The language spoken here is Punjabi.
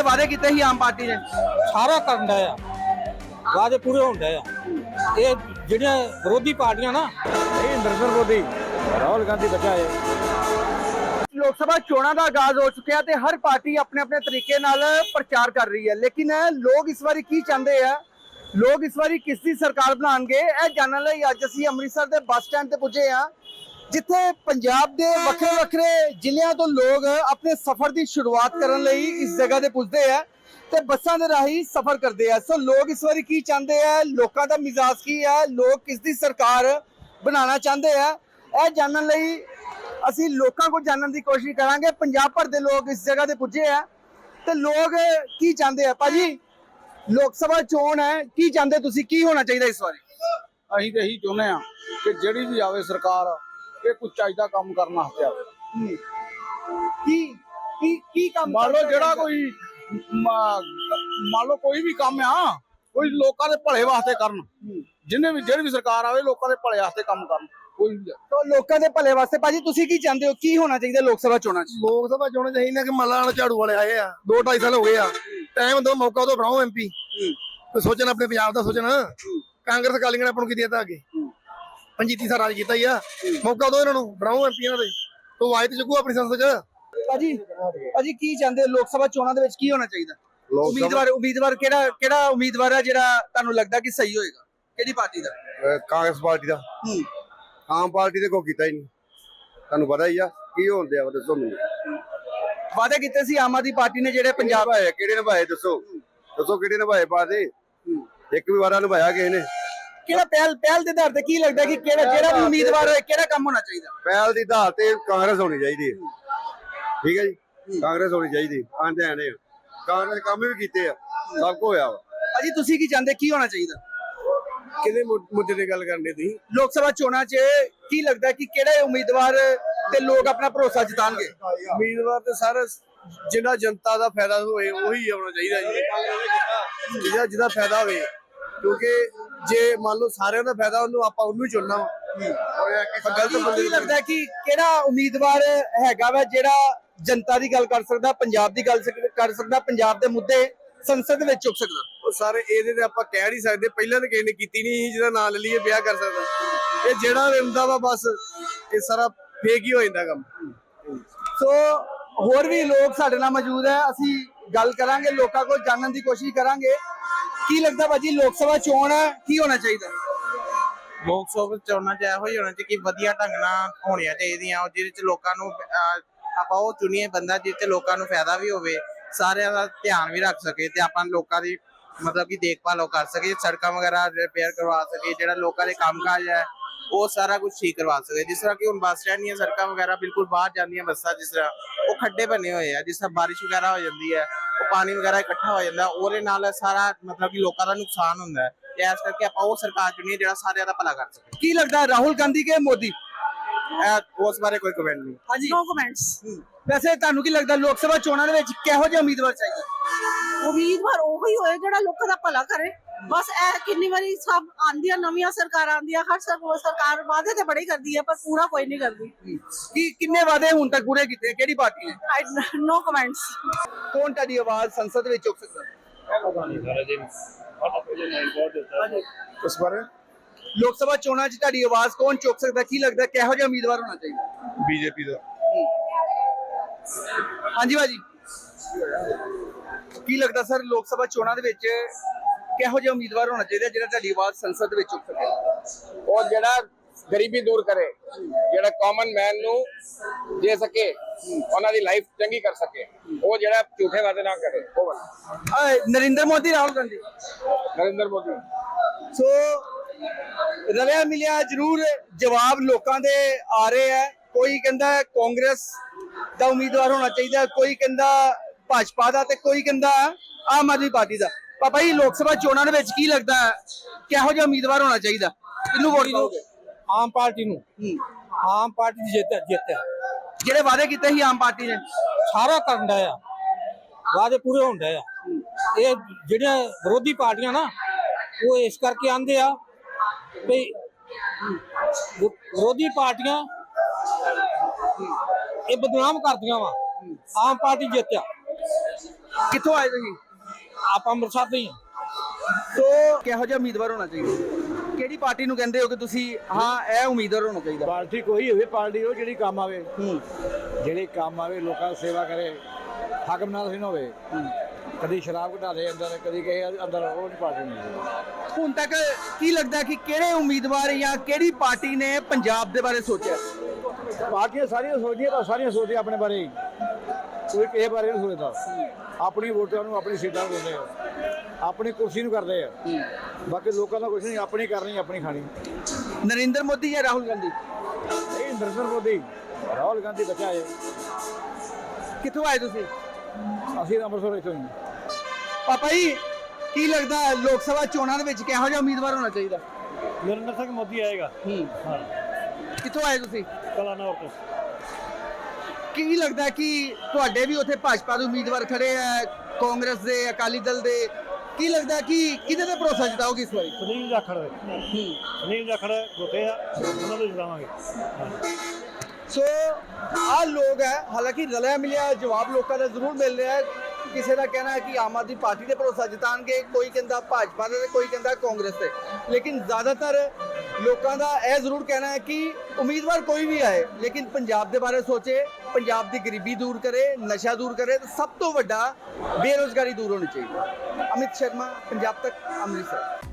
ਜਿਹੜੇ ਵਾਅਦੇ ਕੀਤੇ ਸੀ ਆਮ ਪਾਰਟੀ ਨੇ। ਸਾਰਾ ਕਰਨ ਦਾ ਆ। ਵਾਅਦੇ ਪੂਰੇ ਹੁੰਦੇ ਆ। ਇਹ ਜਿਹੜੀਆਂ ਵਿਰੋਧੀ ਪਾਰਟੀਆਂ ਨਾ ਇਹ ਨਰਿੰਦਰ ਮੋਦੀ ਰਾਹੁਲ ਗਾਂਧੀ ਬਚਾਏ ਲੋਕ ਸਭਾ ਚੋਣਾਂ ਦਾ ਆਗਾਜ਼ ਹੋ ਚੁੱਕਿਆ ਤੇ ਹਰ ਪਾਰਟੀ ਆਪਣੇ ਆਪਣੇ ਤਰੀਕੇ ਨਾਲ ਪ੍ਰਚਾਰ ਕਰ ਰਹੀ ਹੈ। ਲੇਕਿਨ ਲੋਕ ਇਸ ਵਾਰੀ ਕੀ ਚਾਹੁੰਦੇ ਆ? ਲੋਕ ਇਸ ਵਾਰੀ ਕਿਸ ਦੀ ਸਰਕਾਰ ਬਣਾਉਣਗੇ? ਇਹ ਜਾਣਨ ਲਈ ਅੱਜ ਅਸੀਂ ਅੰਮ੍ਰਿਤਸਰ ਦੇ ਬੱਸ ਸਟੈਂਡ ਤੇ ਪੁੱਜੇ ਆ ਜਿੱਥੇ ਪੰਜਾਬ ਦੇ ਵੱਖਰੇ ਵੱਖਰੇ ਜ਼ਿਲ੍ਹਿਆਂ ਤੋਂ ਲੋਕ ਆਪਣੇ ਸਫ਼ਰ ਦੀ ਸ਼ੁਰੂਆਤ ਕਰਨ ਲਈ ਇਸ ਜਗ੍ਹਾ ਤੇ ਪੁੱਜਦੇ ਆ ਤੇ ਬੱਸਾਂ ਦੇ ਰਾਹੀਂ ਸਫ਼ਰ ਕਰਦੇ ਆ। ਸੋ ਲੋਕ ਇਸ ਵਾਰੀ ਕੀ ਚਾਹੁੰਦੇ ਆ? ਲੋਕਾਂ ਦਾ ਮਿਜ਼ਾਜ ਕੀ ਹੈ ਲੋਕ ਕਿਸ ਦੀ ਸਰਕਾਰ ਬਣਾਉਣਾ ਚਾਹੁੰਦੇ ਆ? ਇਹ ਜਾਣਨ ਲਈ ਅਸੀਂ ਲੋਕਾਂ ਕੋਲ ਜਾਣਨ ਦੀ ਕੋਸ਼ਿਸ਼ ਕਰਾਂਗੇ। ਪੰਜਾਬ ਭਰ ਦੇ ਲੋਕ ਇਸ ਜਗ੍ਹਾ ਤੇ ਪੁੱਜੇ ਆ। ਤੇ ਲੋਕ ਕੀ ਚਾਹੁੰਦੇ ਆ? ਭਾਜੀ, ਲੋਕ ਸਭਾ ਚੋਣ ਹੈ। ਕੀ ਚਾਹੁੰਦੇ ਤੁਸੀਂ? ਕੀ ਹੋਣਾ ਚਾਹੀਦਾ ਇਸ ਵਾਰੀ? ਅਸੀਂ ਤੇ ਇਹੀ ਚਾਹੁੰਦੇ ਆ ਕਿ ਜਿਹੜੀ ਵੀ ਆਵੇ ਸਰਕਾਰ ਇਹ ਕੁਝ ਚਾਹੀਦਾ ਕੰਮ ਕਰਨ ਵਾਸਤੇ ਆਵੇ ਕੀ ਕੀ ਕੀ ਕੰਮ ਮੰਨ ਲਓ ਜਿਹੜਾ? ਕੋਈ ਮੰਨ ਲਓ ਕੋਈ ਵੀ ਕੰਮ ਆ ਕੋਈ ਲੋਕਾਂ ਦੇ ਭਲੇ ਵਾਸਤੇ ਕਰਨ। ਜਿੰਨੇ ਵੀ ਜਿਹੜੀ ਵੀ ਸਰਕਾਰ ਆਵੇ ਲੋਕਾਂ ਦੇ ਭਲੇ ਵਾਸਤੇ ਕੰਮ ਕਰਨ। ਕੋਈ ਵੀ ਆ। ਤਾਂ ਲੋਕਾਂ ਦੇ ਭਲੇ ਵਾਸਤੇ ਭਾਜੀ ਤੁਸੀਂ ਕੀ ਚਾਹੁੰਦੇ ਹੋ? ਕੀ ਹੋਣਾ ਚਾਹੀਦਾ ਲੋਕ ਸਭਾ ਚੋਣਾਂ 'ਚ? ਲੋਕ ਸਭਾ ਚੋਣ ਚਾਹੀਦਾ ਕਿ ਮੱਲਾ ਨਾਲ ਝਾੜੂ ਵਾਲੇ ਆਏ ਆ। 2 2.5 ਸਾਲ ਹੋ ਗਏ ਆ। ਟਾਈਮ ਦੋ ਮੌਕਾ ਦੋ ਬਣਾਓ ਐਮਪੀ ਕੋਈ ਸੋਚਣ ਆਪਣੇ ਪੰਜਾਬ ਦਾ ਸੋਚਣ। ਕਾਂਗਰਸ ਅਕਾਲੀਆਂ ਨੇ ਆਪਾਂ ਨੂੰ ਕੀ ਦਿੱਤਾ ਅੱਗੇ? ਪੰਜੀਤੀ ਸਾਲ ਰਾਜ ਕੀਤਾ ਹੀ ਆ। ਮੌਕਾ ਦੋ ਇਹਨਾਂ ਨੂੰ ਬਣਾਓ ਐਮਪੀ ਇਹਨਾਂ ਦੇ ਤੋ ਆਇਤ ਚੁੱਕੂ ਆਪਣੀ ਸੰਸਦ ਚ। ਭਾਜੀ ਭਾਜੀ ਕੀ ਚਾਹੁੰਦੇ ਹੋ? ਲੋਕ ਸਭਾ ਚੋਣਾਂ ਦੇ ਵਿੱਚ ਕੀ ਹੋਣਾ ਚਾਹੀਦਾ? ਲੋਕ ਉਮੀਦਵਾਰ ਉਮੀਦਵਾਰ ਕਿਹੜਾ ਕਿਹੜਾ ਉਮੀਦਵਾਰ ਹੈ ਜਿਹੜਾ ਤੁਹਾਨੂੰ ਲੱਗਦਾ ਕਿ ਸਹੀ ਹੋਏਗਾ? ਕਿਹੜੀ ਪਾਰਟੀ ਦਾ? ਕਾਂਗਰਸ ਪਾਰਟੀ ਦਾ। ਹੂੰ। ਆਮ ਪਾਰਟੀ ਦੇ ਕੋਈ ਕੀਤਾ ਹੀ ਨਹੀਂ। ਤੁਹਾਨੂੰ ਪਤਾ ਹੀ ਆ ਕੀ ਹੋਣ ਦਿਆ ਵਾ ਦੱਸੋ ਮੈਨੂੰ। ਵਾਅਦੇ ਕੀਤੇ ਸੀ ਆਮ ਆਦਮੀ ਪਾਰਟੀ ਨੇ ਜਿਹੜੇ ਪੰਜਾਬ ਨਿਭਾਏ ਕਿਹੜੇ ਨਿਭਾਏ ਦੱਸੋ। ਦੱਸੋ ਕਿਹੜੇ ਨਿਭਾਏ ਪਾਦੇ ਇੱਕ ਵੀ ਵਾਰਾ ਨਿਭਾਇਆ ਕਿਸੇ ਨੇ? ਕਿਹੜਾ ਪਹਿਲ ਪਹਿਲ ਦੇ ਆਧਾਰ ਤੇ ਕੀ ਲੱਗਦਾ ਕਿ ਕਿਹੜਾ ਜਿਹੜਾ ਵੀ ਉਮੀਦਵਾਰ ਹੋਏ ਕਿਹੜਾ ਕੰਮ ਹੋਣਾ ਚਾਹੀਦਾ? ਪਹਿਲ ਦੀ ਆਧਾਰ ਤੇ ਕਾਂਗਰਸ ਹੋਣੀ ਚਾਹੀਦੀ ਹੈ। ਠੀਕ ਹੈ ਜੀ? ਕਾਂਗਰਸ ਹੋਣੀ ਚਾਹੀਦੀ ਆਂਦੇ ਆਣੇ ਕਾਂਗਰਸ ਕੰਮ ਵੀ ਕੀਤੇ ਆ। ਸਭ ਕੁਝ ਹੋਇਆ ਵਾ। ਅਜੀ ਤੁਸੀਂ ਕੀ ਚਾਹੁੰਦੇ? ਕੀ ਹੋਣਾ ਚਾਹੀਦਾ? ਕਿਹਦੇ ਮੁੱਦੇ ਤੇ ਗੱਲ ਕਰਨੀ ਤੁਸੀਂ? ਲੋਕ ਸਭਾ ਚੋਣਾਂ 'ਚ ਕੀ ਲੱਗਦਾ ਕਿ ਕਿਹੜੇ ਉਮੀਦਵਾਰ ਤੇ ਲੋਕ ਆਪਣਾ ਭਰੋਸਾ ਜਿਤਾਣਗੇ? ਉਮੀਦਵਾਰ ਤੇ ਸਰ ਜਿਹਦਾ ਜਨਤਾ ਦਾ ਫਾਇਦਾ ਹੋਏ ਉਹੀ ਆਉਣਾ ਚਾਹੀਦਾ ਜੀ। ਜਿਹਦਾ ਜਿਹਦਾ ਫਾਇਦਾ ਹੋਵੇ ਕਿਉਂਕਿ ਜੇ ਮੰਨ ਲਓ ਸਾਰਿਆਂ ਦਾ ਫਾਇਦਾ ਉਹਨੂੰ ਆਪਾਂ ਉਹਨੂੰ ਹੀ ਚੁਣਨਾ ਵਾ। ਗਲਤ ਬੰਦੇ ਕੀ ਲੱਗਦਾ ਕਿ ਕਿਹੜਾ ਉਮੀਦਵਾਰ ਹੈਗਾ ਵਾ ਜਿਹੜਾ ਜਨਤਾ ਦੀ ਗੱਲ ਕਰ ਸਕਦਾ ਪੰਜਾਬ ਦੀ ਗੱਲ ਸਕ- ਕਰ ਸਕਦਾ ਪੰਜਾਬ ਦੇ ਮੁੱਦੇ ਸੰਸਦ ਵਿੱਚ ਚੁੱਕ ਸਕਦਾ? ਉਹ ਸਾਰੇ ਇਹਦੇ ਤੇ ਆਪਾਂ ਕਹਿ ਨਹੀਂ ਸਕਦੇ। ਪਹਿਲਾਂ ਤਾਂ ਕਿਸੇ ਨੇ ਕੀਤੀ ਨਹੀਂ ਸੀ ਜਿਹਦਾ ਨਾਂ ਲੈ ਲਈਏ ਵਿਆਹ ਕਰ ਸਕਦਾ। ਇਹ ਜਿਹੜਾ ਵੀ ਹੁੰਦਾ ਵਾ ਬਸ ਇਹ ਸਾਰਾ ਫੇਕ ਹੀ ਹੋ ਜਾਂਦਾ ਕੰਮ। ਸੋ ਹੋਰ ਵੀ ਲੋਕ ਸਾਡੇ ਨਾਲ ਮੌਜੂਦ ਹੈ। ਅਸੀਂ ਗੱਲ ਕਰਾਂਗੇ ਲੋਕਾਂ ਕੋਲ ਜਾਣਨ ਦੀ ਕੋਸ਼ਿਸ਼ ਕਰਾਂਗੇ। ਕੀ ਲੱਗਦਾ ਭਾਜੀ ਲੋਕ ਸਭਾ ਚੋਣ ਹੈ ਕੀ ਹੋਣਾ ਚਾਹੀਦਾ? ਲੋਕ ਸਭਾ ਚੋਣਾਂ ਚ ਇਹੋ ਹੀ ਹੋਣਾ ਚਾਹੀਦਾ ਕਿ ਵਧੀਆ ਢੰਗ ਨਾਲ ਹੋਣੀਆਂ ਚਾਹੀਦੀਆਂ ਜਿਹਦੇ ਚ ਲੋਕਾਂ ਨੂੰ ਅਹ, ਆਪਾਂ ਉਹ ਚੁਣੀਏ ਬੰਦਾ ਜਿਹਦੇ ਚ ਲੋਕਾਂ ਨੂੰ ਫਾਇਦਾ ਵੀ ਹੋਵੇ ਸਾਰਿਆਂ ਦਾ ਧਿਆਨ ਵੀ ਰੱਖ ਸਕੇ ਤੇ ਆਪਾਂ ਲੋਕਾਂ ਦੀ ਮਤਲਬ ਕਿ ਦੇਖਭਾਲ ਉਹ ਕਰ ਸਕੇ ਸੜਕਾਂ ਵਗੈਰਾ ਰਿਪੇਅਰ ਕਰਵਾ ਸਕੇ ਜਿਹੜਾ ਲੋਕਾਂ ਦੇ ਕੰਮਕਾਜ ਹੈ ਉਹ ਸਾਰਾ ਕੁਝ ਠੀਕ ਕਰਵਾ ਸਕੇ। ਜਿਸ ਤਰ੍ਹਾਂ ਕਿ ਹੁਣ ਬੱਸ ਸਟੈਂਡ ਦੀਆਂ ਸੜਕਾਂ ਵਗੈਰਾ ਬਿਲਕੁਲ ਬਾਹਰ ਜਾਂਦੀਆਂ ਬੱਸਾਂ ਜਿਸ ਤਰ੍ਹਾਂ ਉਹ ਖੱਡੇ ਬਣੇ ਹੋਏ ਆ ਜਿਸ ਤਰ੍ਹਾਂ ਬਾਰਿਸ਼ ਵਗੈਰਾ ਹੋ ਜਾਂਦੀ ਹੈ ਉਹ ਪਾਣੀ ਵਗੈਰਾ ਇਕੱਠਾ ਹੋ ਜਾਂਦਾ ਉਹਦੇ ਨਾਲ ਸਾਰਾ ਮਤਲਬ ਕਿ ਲੋਕਾਂ ਦਾ ਨੁਕਸਾਨ ਹੁੰਦਾ ਹੈ। ਤੇ ਇਸ ਕਰਕੇ ਆਪਾਂ ਉਹ ਸਰਕਾਰ ਚੁਣੀਏ ਜਿਹੜਾ ਸਾਰਿਆਂ ਦਾ ਭਲਾ ਕਰ ਸਕੇ। ਕੀ ਲੱਗਦਾ ਰਾਹੁਲ ਗਾਂਧੀ ਕੇ ਮੋਦੀ? ਇਹ ਉਸ ਬਾਰੇ ਕੋਈ ਕਮੈਂਟ ਨਹੀਂ। ਹਾਂਜੀ। ਨੋ ਕਮੈਂਟਸ ਵੈਸੇ ਤੁਹਾਨੂੰ ਕੀ ਲੱਗਦਾ ਲੋਕ ਸਭਾ ਚੋਣਾਂ ਦੇ ਵਿੱਚ ਕਿਹੋ ਜਿਹਾ ਉਮੀਦਵਾਰ ਚਾਹੀਦਾ? ਉਮੀਦਵਾਰ ਉਹੀ ਹੋਏ ਜਿਹੜਾ ਲੋਕਾਂ ਦਾ ਭਲਾ ਕਰੇ। ਬਸ ਇਹ ਕਿੰਨੀ ਵਾਰੀ ਸਭ ਆਂਦੀਆਂ ਨਵੀਆਂ ਸਰਕਾਰਾਂ ਆਂਦੀਆਂ ਹਰ ਸਰ- ਸਰਕਾਰ ਵਾਅਦੇ ਤੇ ਬੜੇ ਕਰਦੀ ਹੈ ਪਰ ਪੂਰਾ ਕੋਈ ਨਹੀਂ ਕਰਦੀ ਕੀ ਕਿੰਨੇ ਵਾਅਦੇ ਹੁਣ ਤੱਕ ਪੂਰੇ ਕੀਤੇ ਕਿਹੜੀ ਪਾਰਟੀ ਨੇ ਨੋ ਕਮੈਂਟਸ ਕੌਣ ਤੁਹਾਡੀ ਆਵਾਜ਼ ਸੰਸਦ ਵਿੱਚ ਚੁੱਕ ਸਕਦਾ ਉਸ ਬਾਰੇ ਲੋਕ ਸਭਾ ਚੋਣਾਂ 'ਚ ਤੁਹਾਡੀ ਆਵਾਜ਼ ਕੌਣ ਚੁੱਕ ਸਕਦਾ ਕੀ ਲੱਗਦਾ ਕਿਹੋ ਜਿਹਾ ਉਮੀਦਵਾਰ ਹੋਣਾ ਚਾਹੀਦਾ ਬੀਜੇਪੀ ਦਾ ਹਾਂਜੀ ਭਾਜੀ ਕੀ ਲੱਗਦਾ ਸਰ ਲੋਕ ਸਭਾ ਚੋਣਾਂ ਦੇ ਵਿੱਚ ਕਿਹੋ ਜਿਹਾ ਉਮੀਦਵਾਰ ਹੋਣਾ ਚਾਹੀਦਾ ਜਿਹੜਾ ਤੁਹਾਡੀ ਆਵਾਜ਼ ਸੰਸਦ ਵਿੱਚ ਚੁੱਕ ਸਕੇ? ਉਹ ਜਿਹੜਾ ਗਰੀਬੀ ਦੂਰ ਕਰੇ ਜਿਹੜਾ ਕਾਮਨ ਮੈਨ ਨੂੰ ਦੇ ਸਕੇ ਉਹਨਾਂ ਦੀ ਲਾਈਫ ਚੰਗੀ ਕਰ ਸਕੇ ਉਹ ਜਿਹੜਾ ਝੂਠੇ ਵਾਅਦੇ ਨਾ ਕਰੇ ਉਹ ਵਾਲਾ। ਨਰਿੰਦਰ ਮੋਦੀ ਰਾਹੁਲ ਗਾਂਧੀ। ਨਰਿੰਦਰ ਮੋਦੀ। ਸੋ ਰਲਿਆ ਮਿਲਿਆ ਜ਼ਰੂਰ ਜਵਾਬ ਲੋਕਾਂ ਦੇ ਆ ਰਹੇ ਆ। ਕੋਈ ਕਹਿੰਦਾ ਕਾਂਗਰਸ ਦਾ ਉਮੀਦਵਾਰ ਹੋਣਾ ਚਾਹੀਦਾ ਕੋਈ ਕਹਿੰਦਾ ਭਾਜਪਾ ਦਾ ਤੇ ਕੋਈ ਕਹਿੰਦਾ ਆਮ ਆਦਮੀ ਪਾਰਟੀ ਦਾ। ਪਾਪਾ ਜੀ ਲੋਕ ਸਭਾ ਚੋਣਾਂ ਦੇ ਵਿੱਚ ਕੀ ਲੱਗਦਾ ਹੈ? ਕਿਹੋ ਜਿਹਾ ਉਮੀਦਵਾਰ ਹੋਣਾ ਚਾਹੀਦਾ? ਕਿਹਨੂੰ ਵੋਟ ਪਾਓਗੇ? ਆਮ ਪਾਰਟੀ ਨੂੰ। ਆਮ ਪਾਰਟੀ ਦੀ ਜਿੱਤ ਜਿੱਤ ਆ ਜਿਹੜੇ ਵਾਅਦੇ ਕੀਤੇ ਸੀ ਆਮ ਪਾਰਟੀ ਨੇ? ਸਾਰਾ ਕਰਨ ਦਾ ਆ। ਵਾਅਦੇ ਪੂਰੇ ਹੁੰਦੇ ਆ। ਇਹ ਜਿਹੜੀਆਂ ਵਿਰੋਧੀ ਪਾਰਟੀਆਂ ਨਾ ਉਹ ਇਸ ਕਰਕੇ ਆਂਦੇ ਆ ਵਿ- ਵਿਰੋਧੀ ਪਾਰਟੀਆਂ ਇਹ ਬਦਨਾਮ ਕਰਦੀਆਂ ਵਾ। ਆਮ ਪਾਰਟੀ ਜਿੱਤਿਆ ਕਿੱਥੋਂ ਆਏ ਤੁਸੀਂ? ਆਪਾਂ ਅੰਮ੍ਰਿਤਸਰ ਤੋਂ ਹੀ ਹਾਂ ਸੋ ਕਿਹੋ ਜਿਹਾ ਉਮੀਦਵਾਰ ਹੋਣਾ ਚਾਹੀਦਾ? ਕਿਹੜੀ ਪਾਰਟੀ ਨੂੰ ਕਹਿੰਦੇ ਹੋ ਕਿ ਤੁਸੀਂ ਹਾਂ ਇਹ ਉਮੀਦਵਾਰ ਹੋਣਾ ਚਾਹੀਦਾ? ਪਾਰਟੀ ਕੋਈ ਹੋਵੇ ਪਾਰਟੀ ਉਹ ਜਿਹੜੀ ਕੰਮ ਆਵੇ। ਹੂੰ। ਜਿਹੜੀ ਕੰਮ ਆਵੇ ਲੋਕਾਂ ਦੀ ਸੇਵਾ ਕਰੇ ਹਾਕਮ ਨਾਲ ਨਾ ਹੋਵੇ। ਕਦੀ ਸ਼ਰਾਬ ਘਟਾ ਦੇ ਅੰਦਰ ਕਦੀ ਕਹੇ ਅੰਦਰ ਉਹ ਨਹੀਂ ਪਾਰਟੀ ਨਹੀਂ ਹੁਣ ਤੱਕ ਕੀ ਲੱਗਦਾ ਕਿ ਕਿਹੜੇ ਉਮੀਦਵਾਰ ਜਾਂ ਕਿਹੜੀ ਪਾਰਟੀ ਨੇ ਪੰਜਾਬ ਦੇ ਬਾਰੇ ਸੋਚਿਆ? ਪਾਰਟੀਆਂ ਸਾਰੀਆਂ ਸੋਚਦੀਆਂ ਪਰ ਸਾਰੀਆਂ ਸੋਚਦੀਆਂ ਆਪਣੇ ਬਾਰੇ ਹੀ ਕੋਈ ਕਿਸੇ ਬਾਰੇ ਨਹੀਂ ਸੋਚਦਾ ਆਪਣੀ ਵੋਟਾਂ ਨੂੰ ਆਪਣੀ ਸੀਟਾਂ ਨੂੰ ਦਿੰਦੇ ਆ। ਆਪਣੀ ਕੁਰਸੀ ਨੂੰ ਕਰਦੇ ਆ। ਬਾਕੀ ਲੋਕਾਂ ਦਾ ਕੁਝ ਨਹੀਂ ਆਪਣੀ ਕਰਨੀ ਆਪਣੀ ਖਾਣੀ। ਨਰਿੰਦਰ ਮੋਦੀ ਜਾਂ ਰਾਹੁਲ ਗਾਂਧੀ? ਇਹ ਨਰਿੰਦਰ ਮੋਦੀ। ਰਾਹੁਲ ਗਾਂਧੀ ਬੱਚਾ ਹੈ ਕਿੱਥੋਂ ਆਏ ਤੁਸੀਂ? ਅਸੀਂ ਤਾਂ ਅੰਮ੍ਰਿਤਸਰ ਇੱਥੋਂ ਹੀ। ਪਾਪਾ ਜੀ ਕੀ ਲੱਗਦਾ ਹੈ ਲੋਕ ਸਭਾ ਚੋਣਾਂ ਦੇ ਵਿੱਚ ਕਿਹੋ ਜਿਹਾ ਉਮੀਦਵਾਰ ਹੋਣਾ ਚਾਹੀਦਾ? ਨਰਿੰਦਰ ਸਿੰਘ ਮੋਦੀ ਆਏਗਾ। ਹੂੰ। ਹਾਂ। ਕਿੱਥੋਂ ਆਏ ਤੁਸੀਂ? ਕਲਾਨੌਰ ਤੋਂ। ਕੀ ਲੱਗਦਾ ਕਿ ਤੁਹਾਡੇ ਵੀ ਉੱਥੇ ਭਾਜਪਾ ਦੇ ਉਮੀਦਵਾਰ ਖੜੇ ਆ ਕਾਂਗਰਸ ਦੇ ਅਕਾਲੀ ਦਲ ਦੇ? ਕੀ ਲੱਗਦਾ ਕਿ ਕਿਹਦੇ ਤੇ ਭਰੋਸਾ ਜਤਾਓਗੇ ਇਸ ਵਾਰੀ? ਸੁਨੀਲ ਜਾਖੜ ਸੁਨੀਲ ਜਾਖੜ ਗੋਤੇ ਆ ਉਹਨਾਂ ਨੂੰ ਜਿਤਾਵਾਂਗੇ। ਸੋ ਆ ਲੋਕ ਹੈ ਹਾਲਾਂਕਿ ਰਲਿਆ ਮਿਲਿਆ ਜਵਾਬ ਲੋਕਾਂ ਦਾ ਜ਼ਰੂਰ ਮਿਲ ਰਿਹਾ ਹੈ। ਕਿਸੇ ਦਾ ਕਹਿਣਾ ਹੈ ਕਿ ਆਮ ਆਦਮੀ ਪਾਰਟੀ ਦੇ ਭਰੋਸਾ ਜਤਾਣਗੇ ਕੋਈ ਕਹਿੰਦਾ ਭਾਜਪਾ ਦੇ ਕੋਈ ਕਹਿੰਦਾ ਕਾਂਗਰਸ ਤੇ। ਲੇਕਿਨ ਜ਼ਿਆਦਾਤਰ ਲੋਕਾਂ ਦਾ ਇਹ ਜ਼ਰੂਰ ਕਹਿਣਾ ਹੈ ਕਿ ਉਮੀਦਵਾਰ ਕੋਈ ਵੀ ਆਏ ਲੇਕਿਨ ਪੰਜਾਬ ਦੇ ਬਾਰੇ ਸੋਚੇ ਪੰਜਾਬ ਦੀ ਗਰੀਬੀ ਦੂਰ ਕਰੇ, ਨਸ਼ਾ ਦੂਰ ਕਰੇ, ਤੇ ਸਭ ਤੋਂ ਵੱਡਾ ਬੇਰੋਜ਼ਗਾਰੀ ਦੂਰ ਹੋਣੀ ਚਾਹੀਦੀ ਅਮਿਤ ਸ਼ਰਮਾ, ਪੰਜਾਬ ਤੱਕ, ਅੰਮ੍ਰਿਤਸਰ।